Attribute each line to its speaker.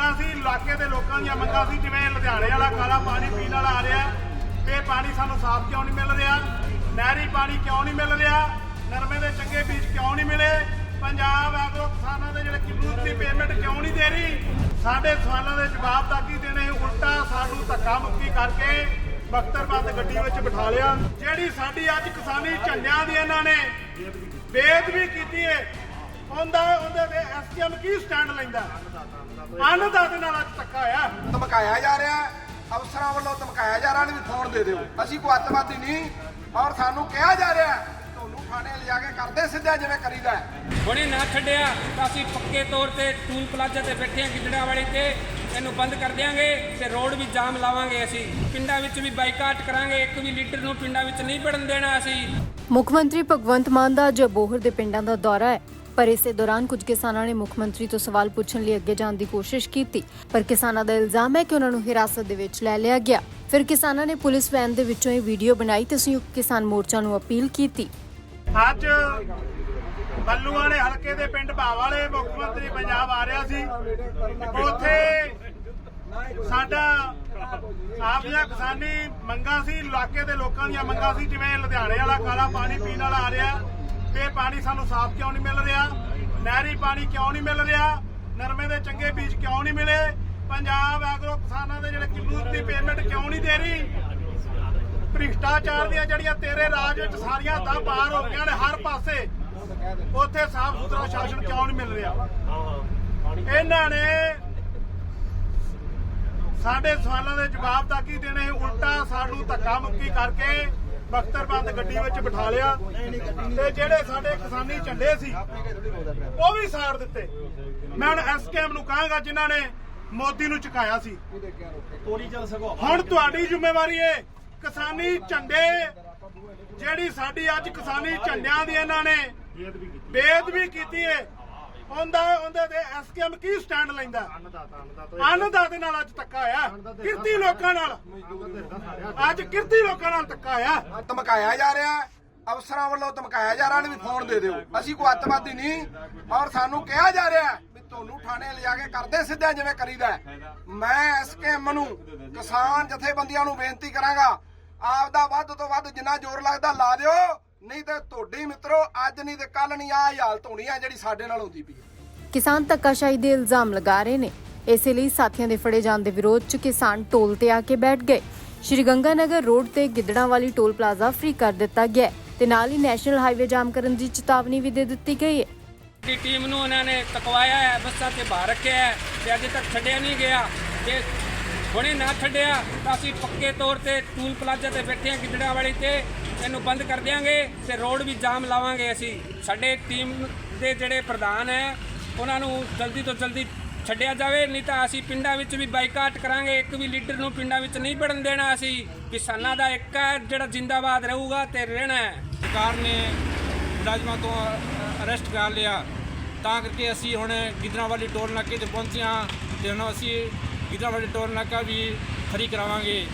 Speaker 1: ਮੰਗਾਂ ਸੀ, ਇਲਾਕੇ ਦੇ ਲੋਕਾਂ ਦੀਆਂ ਮੰਗਾਂ ਸੀ, ਜਿਵੇਂ ਲੁਧਿਆਣੇ ਵਾਲਾ ਕਾਲਾ ਪਾਣੀ ਪੀਣ ਵਾਲਾ ਆ ਰਿਹਾ, ਤੇ ਪਾਣੀ ਸਾਨੂੰ ਸਾਫ਼ ਕਿਉਂ ਨਹੀਂ ਮਿਲ ਰਿਹਾ? ਨਹਿਰੀ ਪਾਣੀ ਕਿਉਂ ਨਹੀਂ ਮਿਲ ਰਿਹਾ? ਨਰਮੇ ਦੇ ਚੰਗੇ ਬੀਜ ਕਿਉਂ ਨਹੀਂ ਮਿਲੇ? ਪੰਜਾਬ ਐਗਰੋ ਕਿਸਾਨਾਂ ਦੇ ਜਿਹੜੇ ਕਿਸਾਨ ਦੀ ਪੇਮੈਂਟ ਕਿਉਂ ਨਹੀਂ ਦੇ ਰਹੀ? ਸਾਡੇ ਸਵਾਲਾਂ ਦੇ ਜਵਾਬ ਤਾਂ ਕੀ ਦੇਣੇ? ਉਲਟਾ ਸਾਨੂੰ ਧੱਕਾ ਮੁੱਕੀ ਕਰਕੇ ਬਖਤਰਬੰਦ ਗੱਡੀ ਵਿੱਚ ਬਿਠਾ ਲਿਆ। ਜਿਹੜੀ ਸਾਡੀ ਅੱਜ ਕਿਸਾਨੀ ਝੰਡਿਆਂ ਦੀ ਇਹਨਾਂ ਨੇ ਬੇਦ ਵੀ ਕੀਤੀ ਹੈ ਉਹਦਾ ਉਹਦੇ ਤੇ ਐਸਕੇਐਮ ਕੀ ਸਟੈਂਡ ਲੈਂਦਾ ਅੰਨਦਾਤੇ ਨਾਲ ਅੱਜ ਧੱਕਾ ਆ
Speaker 2: ਧਮਕਾਇਆ ਜਾ ਰਿਹਾ ਹੈ। ਅਫਸਰਾਂ ਵੱਲੋਂ ਧਮਕਾਇਆ ਜਾ ਰਿਹਾ ਨੇ ਵੀ ਫੋਨ ਦੇ ਦਿਓ। ਅਸੀਂ ਕੋਈ ਅੱਤਵਾਦੀ ਨਹੀਂ ਔਰ ਸਾਨੂੰ ਕਿਹਾ ਜਾ ਰਿਹਾ ਹੈ, ਤੁਹਾਨੂੰ ਥਾਣੇ ਲਿਜਾ ਕੇ ਕਰਦੇ ਸਿੱਧਾ ਜਿਵੇਂ ਕਰੀਦਾ ਹੈ।
Speaker 3: ਹੁਣੇ ਨਾ ਛੱਡਿਆ ਤਾਂ ਅਸੀਂ ਪੱਕੇ ਤੌਰ ਤੇ ਟੂਲ ਪਲਾਜ਼ਾ ਤੇ ਬੈਠੇ ਹਾਂ ਗਿੱਦੜਾ ਵਾਲੀ ਤੇ ਇਹਨੂੰ ਬੰਦ ਕਰ ਦਿਆਂਗੇ ਤੇ ਰੋਡ ਵੀ ਜਾਮ ਲਾਵਾਂਗੇ ਅਸੀਂ। ਪਿੰਡਾਂ ਵਿੱਚ ਵੀ ਬਾਈਕਾਟ ਕਰਾਂਗੇ ਇੱਕ ਵੀ ਲੀਡਰ ਨੂੰ ਪਿੰਡਾਂ ਵਿੱਚ ਨਹੀਂ ਵੜਨ ਦੇਣਾ ਅਸੀਂ।
Speaker 4: ਮੁੱਖ ਮੰਤਰੀ ਭਗਵੰਤ ਮਾਨ ਦਾ ਅੱਜ ਅਬੋਹਰ ਦੇ ਪਿੰਡਾਂ ਦਾ ਦੌਰਾ ਹੈ। ਪਰ ਇਸੇ ਦੌਰਾਨ ਕੁਝ ਕਿਸਾਨਾਂ ਨੇ ਮੁੱਖ ਮੰਤਰੀ ਤੋਂ ਸਵਾਲ ਪੁੱਛਣ ਲਈ ਅੱਗੇ ਜਾਣ ਦੀ ਕੋਸ਼ਿਸ਼ ਕੀਤੀ। ਪਰ ਕਿਸਾਨਾਂ ਦਾ ਇਲਜ਼ਾਮ ਹੈ ਕਿ ਉਹਨਾਂ ਨੂੰ ਹਿਰਾਸਤ ਦੇ ਵਿੱਚ ਲੈ ਲਿਆ ਗਿਆ। ਫਿਰ ਕਿਸਾਨਾਂ ਨੇ ਪੁਲਿਸ ਵੈਨ ਦੇ ਵਿੱਚੋਂ ਇਹ ਵੀਡੀਓ ਬਣਾਈ ਤੇ ਸੰਯੁਕਤ ਕਿਸਾਨ ਮੋਰਚਾ ਨੂੰ ਅਪੀਲ ਕੀਤੀ।
Speaker 1: ਅੱਜ ਵਾਲੇ ਹਲਕੇ ਦੇ ਪਿੰਡ ਭਾਵਾਲੇ ਮੁੱਖ ਮੰਤਰੀ ਪੰਜਾਬ ਆ ਰਿਹਾ ਸੀ। ਉੱਥੇ ਸਾਡਾ ਆਪ ਦੀਆਂ ਕਿਸਾਨੀ ਮੰਗਾਂ ਸੀ, ਇਲਾਕੇ ਦੇ ਲੋਕਾਂ ਦੀਆਂ ਮੰਗਾਂ ਸੀ, ਜਿਵੇਂ ਲੁਧਿਆਣੇ ਵਾਲਾ ਕਾਲਾ ਪਾਣੀ ਪੀਣ ਵਾਲਾ ਆ ਰਿਹਾ। ਤੇ ਪਾਣੀ ਸਾਨੂੰ ਸਾਫ਼ ਕਿਉਂ ਨਹੀਂ ਮਿਲ ਰਿਹਾ? ਨਹਿਰੀ ਪਾਣੀ ਕਿਉਂ ਨਹੀਂ ਮਿਲ ਰਿਹਾ? ਨਰਮੇ ਦੇ ਚੰਗੇ ਬੀਜ ਕਿਉਂ ਨਹੀਂ ਮਿਲੇ? ਪੰਜਾਬ ਐਗਰੋ ਕਿਸਾਨਾਂ ਦੇ ਜਿਹੜੇ ਕਿਸਾਨ ਦੀ ਪੇਮੈਂਟ ਕਿਉਂ ਨਹੀਂ ਦੇ ਰਹੀ? ਭ੍ਰਿਸ਼ਟਾਚਾਰ ਦੀਆਂ ਜਿਹੜੀਆਂ ਤੇਰੇ ਰਾਜ ਵਿੱਚ ਸਾਰੀਆਂ ਦਾ ਪਾਰ ਹੋ ਗਈਆਂ ਨੇ ਹਰ ਪਾਸੇ, ਉੱਥੇ ਸਾਫ਼ ਸੁਥਰਾ ਸ਼ਾਸਨ ਕਿਉਂ ਨਹੀਂ ਮਿਲ ਰਿਹਾ? ਇਹਨਾਂ ਨੇ ਸਾਡੇ ਸਵਾਲਾਂ ਦੇ ਜਵਾਬ ਤਾਂ ਕੀ ਦੇਣੇ ਉਲਟਾ ਸਾਨੂੰ ਧੱਕਾ ਮੁੱਕੀ ਕਰਕੇ ਬਖਤਰਬੰਦ ਗੱਡੀ ਵਿੱਚ ਬਿਠਾ ਲਿਆ ਤੇ ਜਿਹੜੇ ਸਾਡੇ ਕਿਸਾਨੀ ਝੰਡੇ ਸੀ, ਉਹ ਵੀ ਸਾੜ ਦਿੱਤੇ। ਮੈਂ ਹੁਣ ਐਸਕੇਐਮ ਨੂੰ ਕਹਾਂਗਾ, ਜਿਨ੍ਹਾਂ ਨੇ ਮੋਦੀ ਨੂੰ ਚੁਕਾਇਆ ਸੀ। ਹੁਣ ਤੁਹਾਡੀ ਜ਼ਿੰਮੇਵਾਰੀ ਹੈ ਕਿਸਾਨੀ ਝੰਡੇ, ਜਿਹੜੀ ਸਾਡੀ ਅੱਜ ਕਿਸਾਨੀ ਝੰਡਿਆਂ ਦੀ ਇਹਨਾਂ ਨੇ ਬੇਦ ਵੀ ਕੀਤੀ ਹੈ ਉਹਦਾ ਉਹਦੇ ਤੇ ਐਸਕੇਐਮ ਕੀ ਸਟੈਂਡ ਲੈਂਦਾ? ਅੰਨਦਾਤੇ ਨਾਲ ਅੱਜ ਧੱਕਾ ਆ ਕਿਰਤੀ ਲੋਕਾਂ ਨਾਲ। ਅੱਜ ਕਿਰਤੀ ਲੋਕਾਂ ਨਾਲ ਧੱਕਾ ਆ
Speaker 2: ਧਮਕਾਇਆ ਜਾ ਰਿਹਾ। ਅਫਸਰਾਂ ਵੱਲੋਂ ਧਮਕਾਇਆ ਜਾ ਰਿਹਾ ਨੇ ਵੀ ਫੋਨ ਦੇ ਦਿਓ। ਅਸੀਂ ਕੋਈ ਅੱਤਵਾਦੀ ਨਹੀਂ ਔਰ ਸਾਨੂੰ ਕਿਹਾ ਜਾ ਰਿਹਾ ਵੀ ਤੁਹਾਨੂੰ ਥਾਣੇ ਲਿਜਾ ਕੇ ਕਰਦੇ ਸਿੱਧਾ ਜਿਵੇਂ ਕਰੀਦਾ। ਮੈਂ ਐਸਕੇਐਮ ਨੂੰ ਕਿਸਾਨ ਜਥੇਬੰਦੀਆਂ ਨੂੰ ਬੇਨਤੀ ਕਰਾਂਗਾ ਆਪ ਦਾ ਵੱਧ ਤੋਂ ਵੱਧ ਜਿੰਨਾ ਜ਼ੋਰ ਲੱਗਦਾ ਲਾ ਦਿਓ। ਨਹੀਂ ਤੇ ਤੁਹਾਡੀ ਮਿੱਤਰੋ ਅੱਜ ਨਹੀਂ ਤੇ ਕੱਲ ਨਹੀਂ ਆ ਹਾਲਤ ਹੋਣੀ ਆ ਜਿਹੜੀ ਸਾਡੇ ਨਾਲ ਹੁੰਦੀ ਪਈ ਹੈ
Speaker 4: ਕਿਸਾਨ ਧੱਕਾਸ਼ਾਹੀ ਦੇ ਇਲਜ਼ਾਮ ਲਗਾ ਰਹੇ ਨੇ। ਇਸੇ ਲਈ ਸਾਥੀਆਂ ਦੇ ਫੜੇ ਜਾਣ ਦੇ ਵਿਰੋਧ 'ਚ ਕਿਸਾਨ ਟੋਲ ਤੇ ਆ ਕੇ ਬੈਠ ਗਏ। ਸ਼੍ਰੀ ਗੰਗਾਨਗਰ ਰੋਡ ਤੇ ਗਿੱਦੜਾਂ ਵਾਲੀ ਟੋਲ ਪਲਾਜ਼ਾ ਫ੍ਰੀ ਕਰ ਦਿੱਤਾ ਗਿਆ ਹੈ ਤੇ ਨਾਲ ਹੀ ਨੈਸ਼ਨਲ ਹਾਈਵੇ ਜਾਮ ਕਰਨ ਦੀ ਚੇਤਾਵਨੀ ਵੀ ਦੇ ਦਿੱਤੀ ਗਈ ਹੈ।
Speaker 3: ਦੀ ਟੀਮ ਨੂੰ ਉਹਨਾਂ ਨੇ ਤਕਵਾਇਆ ਹੈ ਬੱਸਾਂ ਤੇ ਬਾਹਰ ਰੱਖਿਆ ਹੈ ਤੇ ਅਜੇ ਤੱਕ ਛੱਡਿਆ ਨਹੀਂ ਗਿਆ। ਜੇ ਹੁਣੇ ਨਾ ਛੱਡਿਆ ਤਾਂ ਅਸੀਂ ਪੱਕੇ ਤੌਰ ਤੇ ਟੂਲ ਪਲਾਜ਼ਾ ਤੇ ਬੈਠੇ ਹਾਂ ਗਿੱਦੜਾ ਵਾਲੀ ਤੇ। ਇਹਨੂੰ ਬੰਦ ਕਰ ਦਿਆਂਗੇ ਤੇ ਰੋਡ ਵੀ ਜਾਮ ਲਾਵਾਂਗੇ ਅਸੀਂ। ਸਾਡੇ ਟੀਮ ਦੇ ਜਿਹੜੇ ਪ੍ਰਧਾਨ ਹੈ, ਉਹਨਾਂ ਨੂੰ ਜਲਦੀ ਤੋਂ ਜਲਦੀ ਛੱਡਿਆ ਜਾਵੇ, ਨਹੀਂ ਤਾਂ ਅਸੀਂ ਪਿੰਡਾਂ ਵਿੱਚ ਵੀ ਬਾਈਕਾਟ ਕਰਾਂਗੇ। ਇੱਕ ਵੀ ਲੀਡਰ ਨੂੰ ਪਿੰਡਾਂ ਵਿੱਚ ਨਹੀਂ ਵੜਨ ਦੇਣਾ ਅਸੀਂ। ਕਿਸਾਨਾਂ ਦਾ ਇੱਕ ਹੈ, ਜਿਹੜਾ ਜਿੰਦਾਬਾਦ ਰਹੂਗਾ ਤੇ ਰਹਿਣਾ
Speaker 5: ਸਰਕਾਰ ਨੇ ਮੁਲਾਜ਼ਮਾਂ ਤੋਂ ਅਰੈਸਟ ਕਰ ਲਿਆ। ਤਾਂ ਕਰਕੇ ਅਸੀਂ ਹੁਣ ਗਿੱਦੜਾਂ ਵਾਲੀ ਟੋਲ ਨਾਕੇ ਤੇ ਪਹੁੰਚੇ ਹਾਂ ਤੇ ਹੁਣ ਅਸੀਂ ਗਿੱਦੜਾਂ ਵਾਲੀ ਟੋਲ ਨਾਕਾ ਵੀ ਫਰੀ ਕਰਾਵਾਂਗੇ।